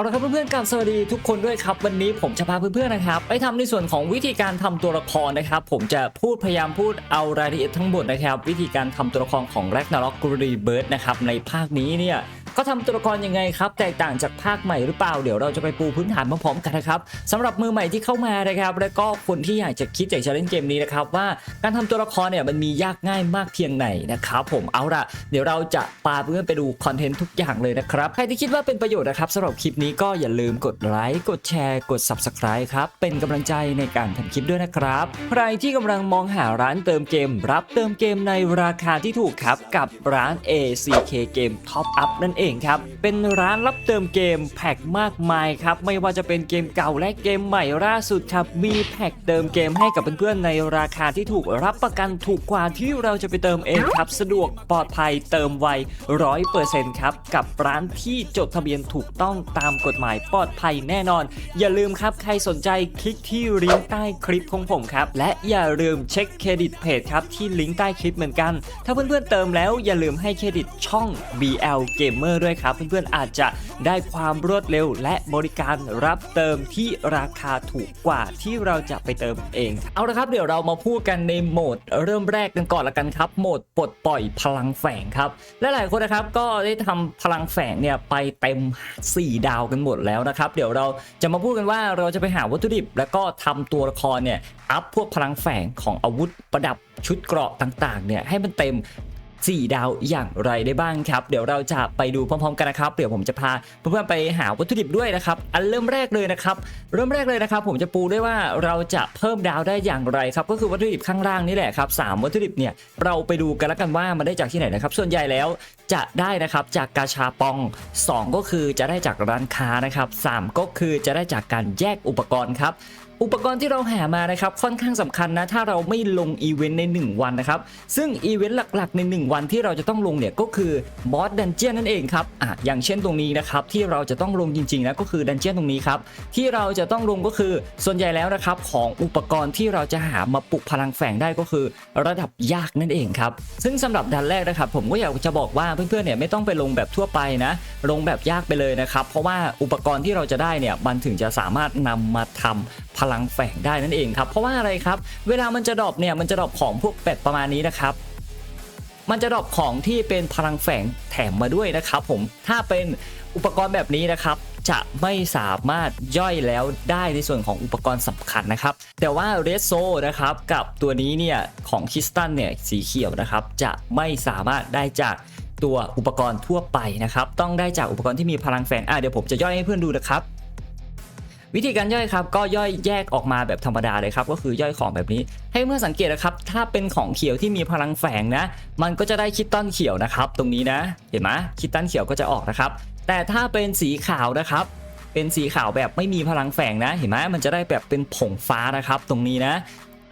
เอาละครับเพื่อนๆกับสวัสดีทุกคนด้วยครับ วันนี้ผมจะพาเพื่อนๆนะครับ ไปทำในส่วนของวิธีการทำตัวละครนะครับ ผมจะพูดพยายามพูดเอารายละเอียดทั้งหมดนะครับ วิธีการทำตัวละครของแร็กนาร็อกกรีเบิร์ดนะครับในภาคนี้เนี่ย ก็ทำตัวละครยังไงครับแตกต่างจากภาคใหม่หรือเปล่าเดี๋ยวเราจะไปปูพื้นฐานพร้อมๆกันนะครับสำหรับมือใหม่ที่เข้ามานะครับแล้วก็คนที่อยากจะคิดอยากจะเล่นเกมนี้นะครับว่าการทำตัวละครเนี่ยมันมียากง่ายมากเพียงไหนนะครับผมเอาละเดี๋ยวเราจะพาเพื่อนไปดูคอนเทนต์ทุกอย่างเลยนะครับใครที่คิดว่าเป็นประโยชน์นะครับสำหรับคลิปนี้ก็อย่าลืมกดไลค์กดแชร์กด Subscribe ครับเป็นกำลังใจในการทำคลิปด้วยนะครับใครที่กำลังมองหาร้านเติมเกม รับเติมเกมในราคาที่ถูกครับกับร้าน ACK Game Top Up นั่นเองครับ เป็นร้านรับเติมเกมแพ็คมากมายครับ ไม่ว่าจะเป็นเกมเก่าและเกมใหม่ล่าสุดครับ มีแพ็คเติมเกมให้กับเพื่อนๆในราคาที่ถูกรับประกันถูกกว่าที่เราจะไปเติมเองครับ สะดวกปลอดภัยเติมไวร้อยเปอร์เซ็นต์ครับ กับร้านที่จดทะเบียนถูกต้องตามกฎหมายปลอดภัยแน่นอน อย่าลืมครับใครสนใจคลิกที่ลิงก์ใต้คลิปของผมครับ และอย่าลืมเช็คเครดิตเพจครับที่ลิงก์ใต้คลิปเหมือนกัน ถ้าเพื่อนๆเติมแล้วอย่าลืมให้เครดิตช่อง BL Gamer ด้วยครับ เพื่อนๆอาจจะได้ความรวดเร็ว และบริการรับเติมที่ราคาถูกกว่าที่เราจะไปเติมเอง เอาละครับเดี๋ยวเรามาพูดกันในโหมดเริ่มแรกกันก่อนละกันครับ โหมดปลดปล่อยพลังแฝงครับและหลายคนนะครับก็ได้ทำพลังแฝงเนี่ยไปเต็ม 4 ดาวกันหมดแล้วนะครับ เดี๋ยวเราจะมาพูดกันว่าเราจะไปหาวัตถุดิบ แล้วก็ทำตัวละครเนี่ยอัพพวกพลังแฝงของอาวุธประดับชุดเกราะต่างๆเนี่ยให้มันเต็ม 4 ดาวอย่างไรได้บ้างครับ เดี๋ยวเราจะไปดูพร้อมๆกันนะครับเดี๋ยวผมจะพาเพื่อนๆไปหาวัตถุดิบด้วยนะครับอันเริ่มแรกเลยนะครับเริ่มแรกเลยนะครับผมจะปูด้วยว่าเราจะเพิ่มดาวได้อย่างไรครับก็คือวัตถุดิบข้างล่างนี่แหละครับสามวัตถุดิบเนี่ยเราไปดูกันแล้วกันว่ามันได้จากที่ไหนนะครับส่วนใหญ่แล้วจะได้นะครับจากกาชาปอง 2 ก็คือจะได้จากร้านค้านะครับ3ก็คือจะได้จากการแยกอุปกรณ์ครับ อุปกรณ์ที่เราหามานะครับค่อนข้างสำคัญนะถ้าเราไม่ลงอีเวนต์ใน 1 วันนะครับซึ่งอีเวนต์หลักๆ ใน 1 วันที่เราจะต้องลงเนี่ยก็คือบอสดันเจียนนั่นเองครับอะอย่างเช่นตรงนี้นะครับที่เราจะต้องลงจริงๆนะก็คือดันเจียนตรงนี้ครับที่เราจะต้องลงก็คือส่วนใหญ่แล้วนะครับของอุปกรณ์ที่เราจะหามาปลุกพลังแฝงได้ก็คือ ระดับยากนั่นเองครับซึ่งสำหรับดันแรกนะครับผมก็อยากจะบอกว่าเพื่อนๆเนี่ยไม่ต้องไปลงแบบทั่วไปนะลงแบบยากไปเลยนะครับเพราะว่าอุปกรณ์ที่เราจะได้เนี่ยมันถึงจะสามารถนำมาทำพลังแฝงได้นั่นเองครับ เพราะว่าอะไรครับ เวลามันจะดรอปเนี่ยมันจะดรอปของพวกเป็ดประมาณนี้นะครับมันจะดรอปของที่เป็นพลังแฝงแถมมาด้วยนะครับผมถ้าเป็นอุปกรณ์แบบนี้นะครับ จะไม่สามารถย่อยแล้วได้ในส่วนของอุปกรณ์สำคัญนะครับ แต่ว่าเรสโซนะครับกับตัวนี้เนี่ยของคิสตันเนี่ยสีเขียวนะครับ จะไม่สามารถได้จากตัวอุปกรณ์ทั่วไปนะครับ ต้องได้จากอุปกรณ์ที่มีพลังแฝงอะเดี๋ยวผมจะย่อยให้เพื่อนดูนะครับ วิธีการย่อยครับก็ย่อยแยกออกมาแบบธรรมดาเลยครับก็คือย่อยของแบบนี้ ให้เมื่อสังเกตนะครับถ้าเป็นของเขียวที่มีพลังแฝงนะ มันก็จะได้คิตตันเขียวนะครับ ตรงนี้นะ เห็นไหมคิตตันเขียวก็จะออกนะครับ แต่ถ้าเป็นสีขาวนะครับเป็นสีขาวแบบไม่มีพลังแฝงนะ เห็นไหมมันจะได้แบบเป็นผงฟ้านะครับ ตรงนี้นะ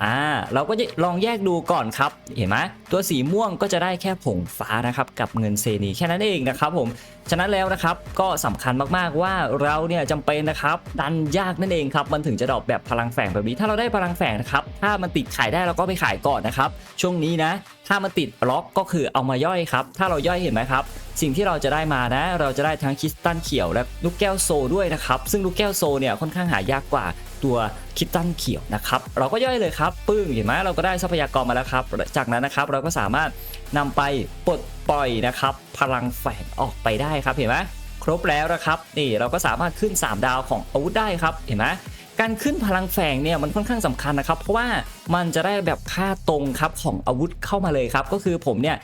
อ่าเราก็จะลองแยกดูก่อนครับ เห็นไหมตัวสีม่วงก็จะได้แค่ผงฟ้านะครับกับเงินเซนีแค่นั้นเองนะครับผมฉะนั้นแล้วนะครับก็สำคัญมากๆว่าเราเนี่ยจำเป็นนะครับดันยากนั่นเองครับมันถึงจะดรอปแบบพลังแฝงแบบนี้ ถ้าเราได้พลังแฝงนะครับถ้ามันติดขายได้เราก็ไปขายก่อนนะครับช่วงนี้นะ ถ้ามันติดล็อกก็คือเอามาย่อยครับ ถ้าเราย่อยเห็นไหมครับสิ่งที่เราจะได้มานะ เราจะได้ทั้งคริสตัลเขียวและลูกแก้วโซด้วยนะครับ ซึ่งลูกแก้วโซเนี่ยค่อนข้างหายากกว่า ตัวคริสตัลเขียวนะครับเราก็ย่อยเลยครับปึ้งเห็นไหมเราก็ได้ทรัพยากรมาแล้วครับ จากนั้นนะครับเราก็สามารถนำไปปลดปล่อยนะครับ พลังแฝงออกไปได้ครับเห็นไหมครบแล้วนะครับนี่เราก็สามารถขึ้น 3 ดาวของอาวุธได้ครับเห็นไหมการขึ้นพลังแฝงเนี่ยมันค่อนข้างสำคัญนะครับ เพราะว่ามันจะได้แบบค่าตรงครับของอาวุธเข้ามาเลยครับ ก็คือผมเนี่ย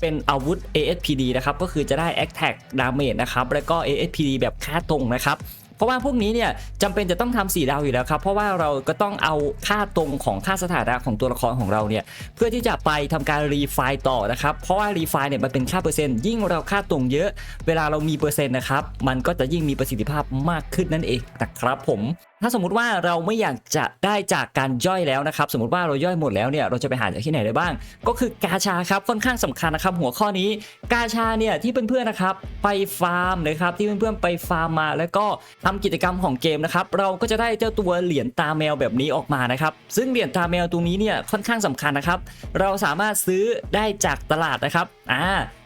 เป็นอาวุธ ASPD นะครับ ก็คือจะได้ Attack Damage นะครับ แล้วก็ ASPD แบบค่าตรงนะครับ ราะว่าพวกนี้เนี่ยจำเป็นจะต้องทำ4ดาวอยู่แล้วครับ เพราะว่าเราก็ต้องเอาค่าตรงของค่าสถานะของตัวละครของเราเนี่ยเพื่อที่จะไปทำการรีไฟล์ต่อนะครับเพราะว่ารีไฟล์เนี่ยมันเป็นค่าเปอร์เซ็นต์ยิ่งเราค่าตรงเยอะ เวลาเรามีเปอร์เซ็นต์นะครับมันก็จะยิ่งมีประสิทธิภาพมากขึ้นนั่นเองนะครับผม ถ้าสมมติว่าเราไม่อยากจะได้จากการย่อยแล้วนะครับ สมมติว่าเราย่อยหมดแล้วเนี่ยเราจะไปหาจากที่ไหนได้บ้าง ก็คือกาชาครับค่อนข้างสำคัญนะครับ หัวข้อนี้กาชาเนี่ยที่เพื่อนๆนะครับ ไปฟาร์มนะครับที่เพื่อนๆไปฟาร์มมา แล้วก็ทำกิจกรรมของเกมนะครับเราก็จะได้เจ้าตัวเหรียญตาแมวแบบนี้ออกมานะครับซึ่งเหรียญตาแมวตรงนี้เนี่ยค่อนข้างสำคัญนะครับ เราสามารถซื้อได้จากตลาดนะครับอ่า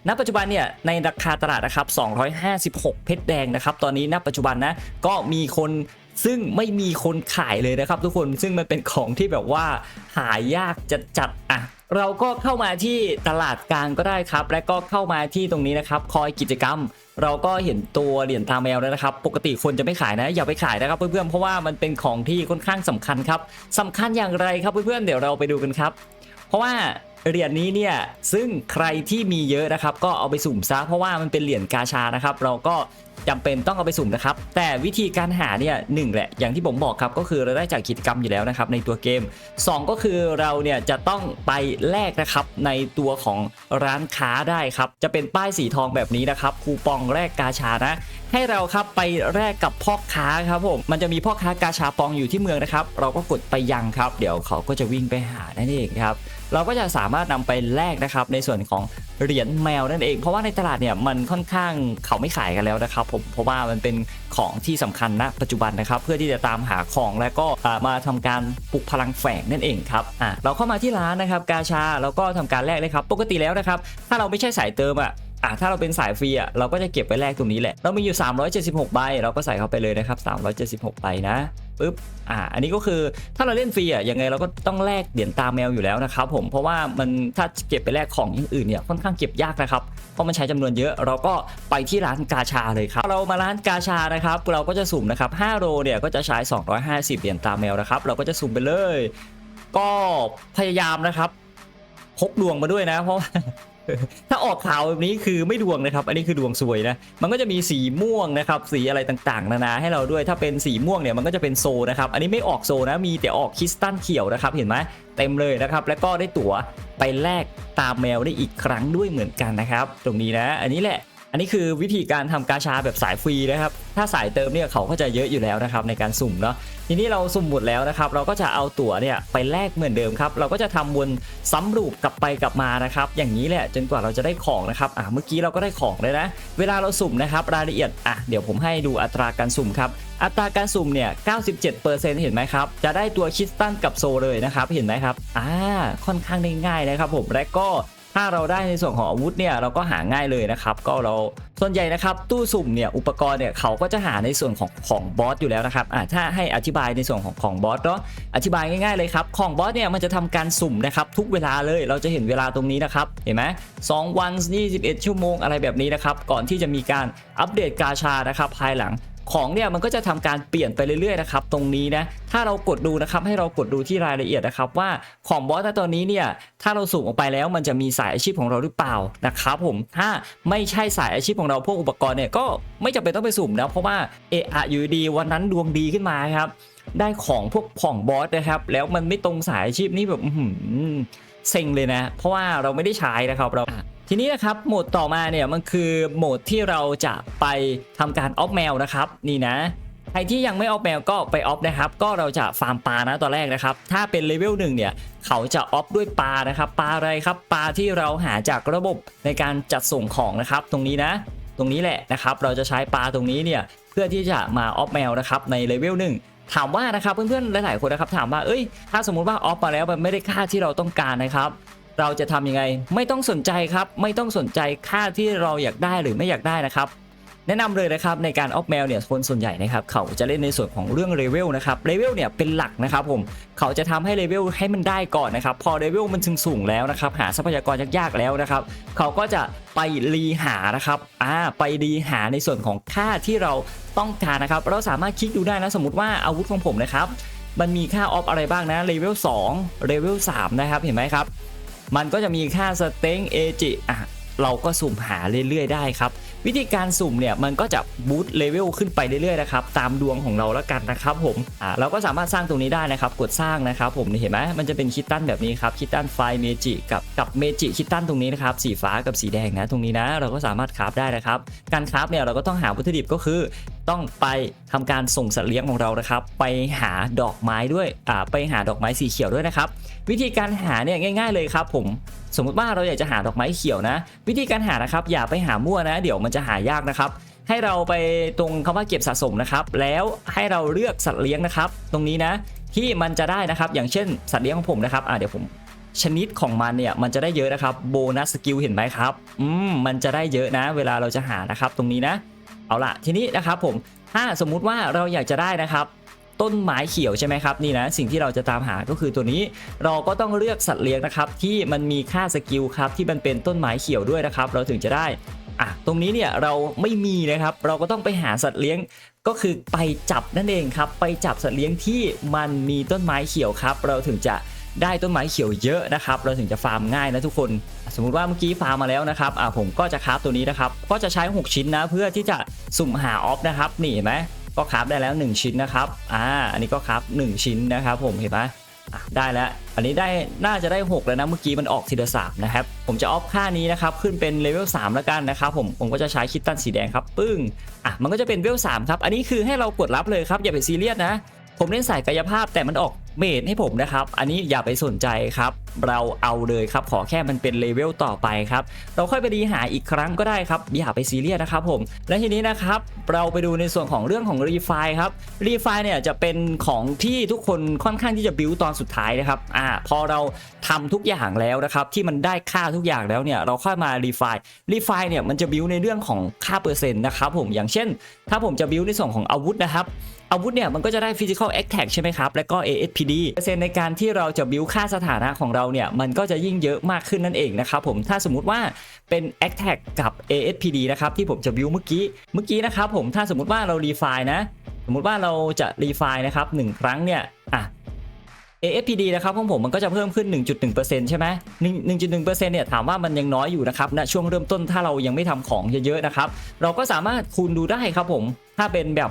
ณปัจจุบันเนี่ยในราคาตลาดนะครับ256 เพชรแดงนะครับ ตอนนี้ณปัจจุบันนะก็มีคน ซึ่งไม่มีคนขายเลยนะครับ ทุกคนซึ่งมันเป็นของที่แบบว่าหายากจัดจัดอะเราก็เข้ามาที่ตลาดกลางก็ได้ครับ และก็เข้ามาที่ตรงนี้นะครับ คอยกิจกรรม เราก็เห็นตัวเหรียญตาแมวแล้วนะครับ ปกติคนจะไม่ขายนะ อย่าไปขายนะครับเพื่อนๆเพราะว่ามันเป็นของที่ค่อนข้างสำคัญครับสำคัญอย่างไรครับเพื่อนๆเดี๋ยวเราไปดูกันครับ เพราะว่าเหรียญนี้เนี่ยซึ่งใครที่มีเยอะนะครับ ก็เอาไปสุ่มซะเพราะว่ามันเป็นเหรียญกาชานะครับ เราก็ จำเป็นต้องเอาไปสุ่มนะครับ แต่วิธีการหาเนี่ยหนึ่งแหละอย่างที่ผมบอกครับก็คือเราได้จากกิจกรรมอยู่แล้วนะครับในตัวเกม 2 ก็คือเราเนี่ยจะต้องไปแลกนะครับในตัวของร้านค้าได้ครับจะเป็นป้ายสีทองแบบนี้นะครับคูปองแลกกาชานะให้เราครับไปแลกกับพ่อค้าครับผมมันจะมีพ่อค้ากาชาปองอยู่ที่เมืองนะครับ เราก็กดไปยังครับ เดี๋ยวเขาก็จะวิ่งไปหานั่นเองครับเราก็จะสามารถนำไปแลกนะครับในส่วนของเหรียญแมวนั่นเอง เพราะว่าในตลาดเนี่ยมันค่อนข้างเขาไม่ขายกันแล้วนะครับผมเพราะว่ามันเป็นของที่สำคัญณปัจจุบันนะครับเพื่อที่จะตามหาของและก็มาทำการปลุกพลังแฝงนั่นเองครับอะเราเข้ามาที่ร้านนะครับกาชาแล้วก็ทำการแลกเลยครับปกติแล้วนะครับถ้าเราไม่ใช่สายเติมอะ อะถ้าเราเป็นสายฟรีอะเราก็จะเก็บไว้แรกตรงนี้แหละ เรามีอยู่ 376 ใบ เราก็ใส่เข้าไปเลยนะครับ 376 ใบนะปึ๊บ อะอันนี้ก็คือถ้าเราเล่นฟรีอะ ยังไงเราก็ต้องแลกเหรียญตาแมวอยู่แล้วนะครับผม เพราะว่ามันถ้าเก็บไปแลกของอย่างอื่นเนี่ยค่อนข้างเก็บยากนะครับ เพราะมันใช้จำนวนเยอะ เราก็ไปที่ร้านกาชาเลยครับ เรามาร้านกาชานะครับ เราก็จะสุ่มนะครับ5โลเนี่ยก็จะใช้ 250 เหรียญตาแมวนะครับ เราก็จะสุ่มไปเลย ก็พยายามนะครับพกดวงมาด้วยนะ เพราะว่า ถ้าออกข่าวแบบนี้คือไม่ดวงนะครับ อันนี้คือดวงสวยนะ มันก็จะมีสีม่วงนะครับ สีอะไรต่างๆ นานาให้เราด้วย ถ้าเป็นสีม่วงเนี่ยมันก็จะเป็นโซนะครับ อันนี้ไม่ออกโซนะ มีแต่ออกคริสตัลเขียวนะครับ เห็นไหมเต็มเลยนะครับ แล้วก็ได้ตั๋วไปแลกตามแมวได้อีกครั้งด้วยเหมือนกันนะครับ ตรงนี้นะ อันนี้แหละ อันนี้คือวิธีการทำกาชาแบบสายฟรีนะครับ ถ้าสายเติมเนี่ยเขาก็จะเยอะอยู่แล้วนะครับในการสุ่มเนาะ ทีนี้เราสุ่มหมดแล้วนะครับ เราก็จะเอาตั๋วเนี่ยไปแลกเหมือนเดิมครับ เราก็จะทำวนซ้ำรูปกลับไปกลับมานะครับ อย่างนี้แหละจนกว่าเราจะได้ของนะครับ อะเมื่อกี้เราก็ได้ของเลยนะ เวลาเราสุ่มนะครับรายละเอียด อะเดี๋ยวผมให้ดูอัตราการสุ่มครับ อัตราการสุ่มเนี่ย 97%เห็นไหมครับ จะได้ตัวคริสตัลกับโซเลยนะครับ เห็นไหมครับ อ่า ค่อนข้างได้ง่ายนะครับผม และก็ ถ้าเราได้ในส่วนของอาวุธเนี่ยเราก็หาง่ายเลยนะครับก็เราส่วนใหญ่นะครับตู้สุ่มเนี่ยอุปกรณ์เนี่ยเขาก็จะหาในส่วนของของบอสอยู่แล้วนะครับอ่าถ้าให้อธิบายในส่วนของของบอสเนาะอธิบายง่ายๆเลยครับของบอสเนี่ยมันจะทำการสุ่มนะครับทุกเวลาเลยเราจะเห็นเวลาตรงนี้นะครับเห็นไหมสองวัน21 ชั่วโมงอะไรแบบนี้นะครับก่อนที่จะมีการอัปเดตกาชานะครับภายหลัง ของเนี่ยมันก็จะทำการเปลี่ยนไปเรื่อยๆนะครับตรงนี้นะถ้าเรากดดูนะครับให้เรากดดูที่รายละเอียดนะครับว่าของบอสตอนนี้เนี่ยถ้าเราสุ่มออกไปแล้วมันจะมีสายอาชีพของเราหรือเปล่านะครับผมถ้าไม่ใช่สายอาชีพของเราพวกอุปกรณ์เนี่ยก็ไม่จำเป็นต้องไปสุ่มนะเพราะว่าเอะอะอยู่ดีวันนั้นดวงดีขึ้นมาครับได้ของพวกของบอสนะครับ แล้วมันไม่ตรงสายอาชีพนี่แบบเซ็งเลยนะ เพราะว่าเราไม่ได้ใช้นะครับเรา ทีนี้นะครับโหมดต่อมาเนี่ยมันคือโหมดที่เราจะไปทำการออฟแมวนะครับนี่นะใครที่ยังไม่ออฟแมวก็ไปออฟนะครับ ก็เราจะฟาร์มปลานะตอนแรกนะครับ ถ้าเป็นเลเวลหนึ่งเนี่ยเขาจะออฟด้วยปลานะครับปลาอะไรครับปลาที่เราหาจากระบบในการจัดส่งของนะครับ ตรงนี้นะ ตรงนี้แหละนะครับ เราจะใช้ปลาตรงนี้เนี่ยเพื่อที่จะมาออฟแมวนะครับในเลเวลหนึ่งถามว่านะครับเพื่อนๆหลายๆคนนะครับถามว่าเอ้ยถ้าสมมุติว่าออฟมาแล้วมันไม่ได้ค่าที่เราต้องการนะครับ เราจะทำยังไง ไม่ต้องสนใจครับ ไม่ต้องสนใจค่าที่เราอยากได้หรือไม่อยากได้นะครับ แนะนำเลยนะครับในการออฟแมวเนี่ยคนส่วนใหญ่นะครับเขาจะเล่นในส่วนของเรื่องเลเวลนะครับเลเวลเนี่ยเป็นหลักนะครับผมเขาจะทำให้เลเวลให้มันได้ก่อนนะครับ พอเลเวลมันถึงสูงแล้วนะครับ หาทรัพยากรยากๆแล้วนะครับ เขาก็จะไปรีหานะครับอ่าไปรีหาในส่วนของค่าที่เราต้องการนะครับ เราสามารถคลิกดูได้นะสมมติว่าอาวุธของผมนะครับมันมีค่าออฟอะไรบ้างนะเลเวล2เลเวล3นะครับเห็นไหมครับ มันก็จะมีค่าสเต็งเอจิอะเราก็สุ่มหาเรื่อยๆได้ครับ วิธีการสุ่มเนี่ยมันก็จะบูตเลเวลขึ้นไปเรื่อยๆนะครับตามดวงของเราแล้วกันนะครับผมอ่าเราก็สามารถสร้างตรงนี้ได้นะครับ กดสร้างนะครับ ผมเห็นไหมมันจะเป็นคิตตันแบบนี้ครับคิตตันไฟเมจิกับกับเมจิคิตตันตรงนี้นะครับสีฟ้ากับสีแดงนะตรงนี้นะ เราก็สามารถคราฟได้นะครับ การคราฟเนี่ยเราก็ต้องหาวัตถุดิบก็คือ ต้องไปทำการส่งสัตว์เลี้ยงของเรานะครับ ไปหาดอกไม้ด้วยอ่าไปหาดอกไม้สีเขียวด้วยนะครับ วิธีการหาเนี่ยง่าย ๆ เลยครับผมสมมุติว่าเราอยากจะหาดอกไม้เขียวนะ วิธีการหานะครับ อย่าไปหามั่วนะ เดี๋ยวมันจะหายากนะครับ ให้เราไปตรงคำว่าเก็บสะสมนะครับ แล้วให้เราเลือกสัตว์เลี้ยงนะครับ ตรงนี้นะที่มันจะได้นะครับ อย่างเช่น สัตว์เลี้ยงของผมนะครับอ่าเดี๋ยวผมชนิดของมันเนี่ยมันจะได้เยอะนะครับโบนัสสกิลเห็นไหมครับ อืมมันจะได้เยอะนะ เวลาเราจะหานะครับตรงนี้นะ เอาละทีนี้นะครับผมถ้าสมมุติว่าเราอยากจะได้นะครับต้นไม้เขียวใช่ไหมครับนี่นะสิ่งที่เราจะตามหาก็คือตัวนี้เราก็ต้องเลือกสัตว์เลี้ยงนะครับที่มันมีค่าสกิลครับที่มันเป็นต้นไม้เขียวด้วยนะครับ เราถึงจะได้อะตรงนี้เนี่ยเราไม่มีนะครับ เราก็ต้องไปหาสัตว์เลี้ยงก็คือไปจับนั่นเองครับ ไปจับสัตว์เลี้ยงที่มันมีต้นไม้เขียวครับ เราถึงจะ ได้ต้นไม้เขียวเยอะนะครับ เราถึงจะฟาร์มง่ายนะทุกคน สมมุติว่าเมื่อกี้ฟาร์มมาแล้วนะครับอ่าผมก็จะคราฟตัวนี้นะครับ ก็จะใช้ 6 ชิ้นนะเพื่อที่จะสุ่มหาออฟนะครับนี่เห็นไหมก็คราฟได้แล้ว 1 ชิ้นนะครับอ่าอันนี้ก็คราฟ1ชิ้นนะครับผมเห็นไหมอะได้แล้ว อันนี้ได้น่าจะได้ 6 แล้วนะ เมื่อกี้มันออกทีละสามนะครับ ผมจะออฟค่านี้นะครับ ขึ้นเป็นเลเวล3แล้วกันนะครับผม ผมก็จะใช้คิตตันสีแดงครับ ปึ้ง อะ มันก็จะเป็นเวล3ครับ อันนี้คือให้เรากดรับเลยครับ อย่าไปซีเรียสนะ ผมเล่นสายกายภาพแต่มันออก เมดให้ผมนะครับ อันนี้อย่าไปสนใจครับ เราเอาเลยครับ ขอแค่มันเป็นเลเวลต่อไปครับ เราค่อยไปดีหาอีกครั้งก็ได้ครับ อย่าไปซีเรียสนะครับผม และทีนี้นะครับ เราไปดูในส่วนของเรื่องของรีไฟครับ รีไฟเนี่ยจะเป็นของที่ทุกคนค่อนข้างที่จะบิวตอนสุดท้ายนะครับ อ่า พอเราทำทุกอย่างแล้วนะครับ ที่มันได้ค่าทุกอย่างแล้วเนี่ย เราค่อยมารีไฟรีไฟเนี่ยมันจะบิวในเรื่องของค่าเปอร์เซ็นต์นะครับผม อย่างเช่น ถ้าผมจะบิวในส่วนของอาวุธนะครับอาวุธเนี่ยมันก็จะได้ Physical Attack ใช่ไหมครับ และก็ ASPD เปอร์เซ็นต์ในการที่เราจะบิวค่าสถานะของเราเนี่ยมันก็จะยิ่งเยอะมากขึ้นนั่นเองนะครับผมถ้าสมมติว่าเป็น Attack กับ ASPD นะครับที่ผมจะบิวเมื่อกี้เมื่อกี้นะครับผมถ้าสมมติว่าเรา Refine นะ สมมติว่าเราจะ Refine นะครับหนึ่งครั้งเนี่ยอะ AFPD นะครับของผมมันก็จะเพิ่มขึ้น 1.1%ใช่ไหม1.1%เนี่ยถามว่ามันยังน้อยอยู่นะครับณช่วงเริ่มต้นถ้าเรายังไม่ทำของเยอะๆนะครับ เราก็สามารถคูณดูได้ครับผม ถ้าเป็นแบบ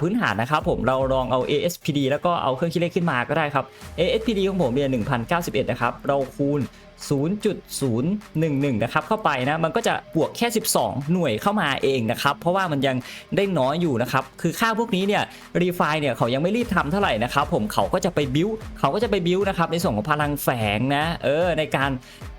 พื้นฐานนะครับผมเราลองเอา ASPD แล้วก็เอาเครื่องคิดเลขขึ้นมาก็ได้ครับ ASPD ของผมเนี่ย1091 นะครับ เราคูณ 0.011 นะครับเข้าไปนะมันก็จะบวกแค่ 12 หน่วยเข้ามาเองนะครับ เพราะว่ามันยังได้น้อยอยู่นะครับ คือค่าพวกนี้เนี่ยรีไฟเนี่ยเขายังไม่รีบทำเท่าไหร่นะครับ ผมเขาก็จะไปบิวเขาก็จะไปบิวนะครับในส่วนของพลังแฝงนะเออในการ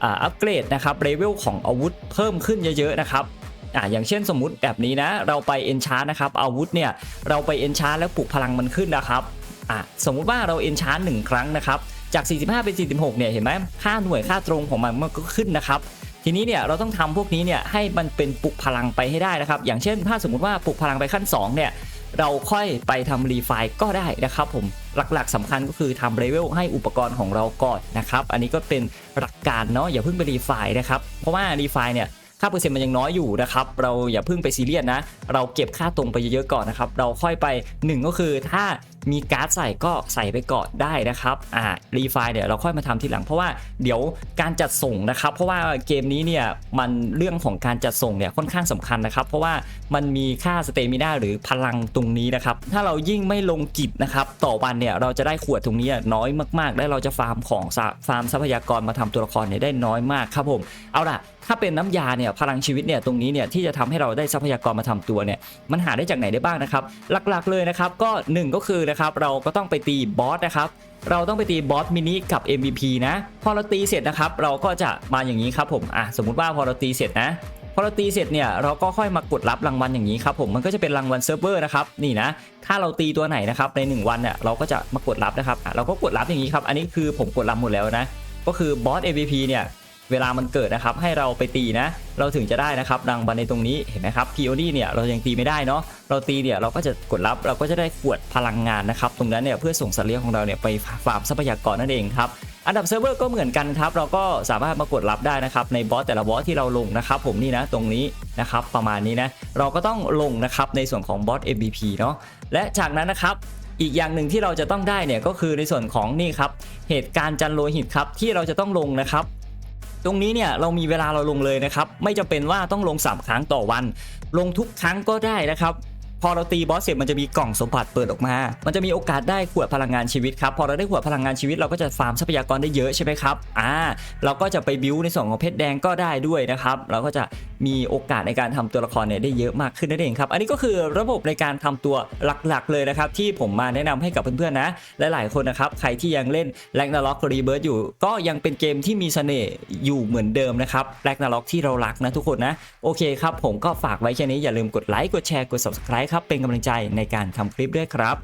อัปเกรดนะครับเลเวลของอาวุธเพิ่มขึ้นเยอะๆนะครับ อ่าอย่างเช่นสมมุติแบบนี้นะ เราไปเอนชาร์นะครับอาวุธเนี่ยเราไปเอนชาร์แล้วปลุกพลังมันขึ้นนะครับอ่าสมมุติว่าเราเอนชาร์หนึ่งครั้งนะครับจาก 45 เป็น 46 เนี่ย เห็นไหมค่าหน่วยค่าตรงของมันมันก็ขึ้นนะครับ ทีนี้เนี่ยเราต้องทำพวกนี้เนี่ยให้มันเป็นปลุกพลังไปให้ได้นะครับ อย่างเช่น ถ้าสมมุติว่าปลุกพลังไปขั้น 2 เนี่ย เราค่อยไปทำรีไฟก็ได้นะครับผม หลักๆสำคัญก็คือทำเลเวลให้อุปกรณ์ของเราก่อนนะครับ อันนี้ก็เป็นหลักการเนาะ อย่าเพิ่งไปรีไฟนะครับ เพราะว่ารีไฟเนี่ย ค่าเปอร์เซ็นต์มันยังน้อยอยู่นะครับ เราอย่าเพิ่งไปซีเรียสนะ เราเก็บค่าตรงไปเยอะๆก่อนนะครับ เราค่อยไป 1 ก็คือถ้า มีการ์ดใส่ก็ใส่ไปก่อนได้นะครับอ่ารีไฟล์เนี่ยเราค่อยมาทำทีหลัง เพราะว่าเดี๋ยวการจัดส่งนะครับ เพราะว่าเกมนี้เนี่ยมันเรื่องของการจัดส่งเนี่ยค่อนข้างสำคัญนะครับ เพราะว่ามันมีค่าสเตมิน่าหรือพลังตรงนี้นะครับ ถ้าเรายิ่งไม่ลงกิจนะครับ ต่อวันเนี่ยเราจะได้ขวดตรงนี้น้อยมากๆ และเราจะฟาร์มของฟาร์มทรัพยากรมาทำตัวละครเนี่ยได้น้อยมากครับผมเอาล่ะถ้าเป็นน้ำยาเนี่ยพลังชีวิตเนี่ยตรงนี้เนี่ยที่จะทำให้เราได้ทรัพยากรมาทำตัวเนี่ยมันหาได้จากไหนได้บ้างนะครับ หลักๆเลยนะครับก็ 1 ก็คือนะครับเราก็ต้องไปตีบอสนะครับเราต้องไปตีบอสมินิกับ MVP นะ พอเราตีเสร็จนะครับเราก็จะมาอย่างนี้ครับผมอะสมมุติว่าพอเราตีเสร็จนะพอเราตีเสร็จเนี่ยเราก็ค่อยมากดรับรางวัลอย่างนี้ครับผมมันก็จะเป็นรางวัลเซิร์ฟเวอร์นะครับนี่นะถ้าเราตีตัวไหนนะครับใน 1 วันเนี่ยเราก็จะมากดรับนะครับเราก็กดรับอย่างนี้ครับอันนี้คือผมกดรับหมดแล้วนะก็คือบอส MVP เนี่ย เวลามันเกิดนะครับให้เราไปตีนะ เราถึงจะได้นะครับรางวัลในตรงนี้เห็นไหมครับ POD เนี่ยเรายังตีไม่ได้เนาะเราตีเนี่ยเราก็จะกดรับเราก็จะได้ขวดพลังงานนะครับตรงนั้นเนี่ยเพื่อส่งสัตว์เลี้ยงของเราเนี่ยไปฟาร์มทรัพยากรนั่นเองครับอันดับเซิร์ฟเวอร์ก็เหมือนกันครับเราก็สามารถมากดรับได้นะครับในบอสแต่ละบอสที่เราลงนะครับผมนี่นะตรงนี้นะครับประมาณนี้นะเราก็ต้องลงนะครับในส่วนของบอส MVP เนาะและจากนั้นนะครับอีกอย่างหนึ่งที่เราจะต้องได้เนี่ยก็คือในส่วนของนี่ครับเหตุการณ์จันโลหิตครับที่เราจะต้องลงนะครับ ตรงนี้เนี่ยเรามีเวลาเราลงเลยนะครับ ไม่จำเป็นว่าต้องลง 3 ครั้งต่อวัน ลงทุกครั้งก็ได้นะครับพอเราตีบอสเสร็จมันจะมีกล่องสมบัติเปิดออกมา มันจะมีโอกาสได้ขวดพลังงานชีวิตครับ พอเราได้ขวดพลังงานชีวิตเราก็จะฟาร์มทรัพยากรได้เยอะใช่ไหมครับ อ่า เราก็จะไปบิวในส่วนของเพชรแดงก็ได้ด้วยนะครับ เราก็จะ มีโอกาสในการทำตัวละครเนี่ยได้เยอะมากขึ้นนั่นเองครับ อันนี้ก็คือระบบในการทำตัวหลักๆ เลยนะครับ ที่ผมมาแนะนำให้กับเพื่อนๆนะและหลายคนนะครับ ใครที่ยังเล่น r a g n a r o k Rebirth อยู่ ก็ยังเป็นเกมที่มีเสน่ห์อยู่เหมือนเดิมนะครับ r a g n a r o k ที่เรารักนะทุกคนนะโอเคครับผมก็ฝากไว้แค่นี้อย่าลืมกดไลค์กดแชร์กด subscribe ครับเป็นกำลังใจในการทำคลิปด้วยครับ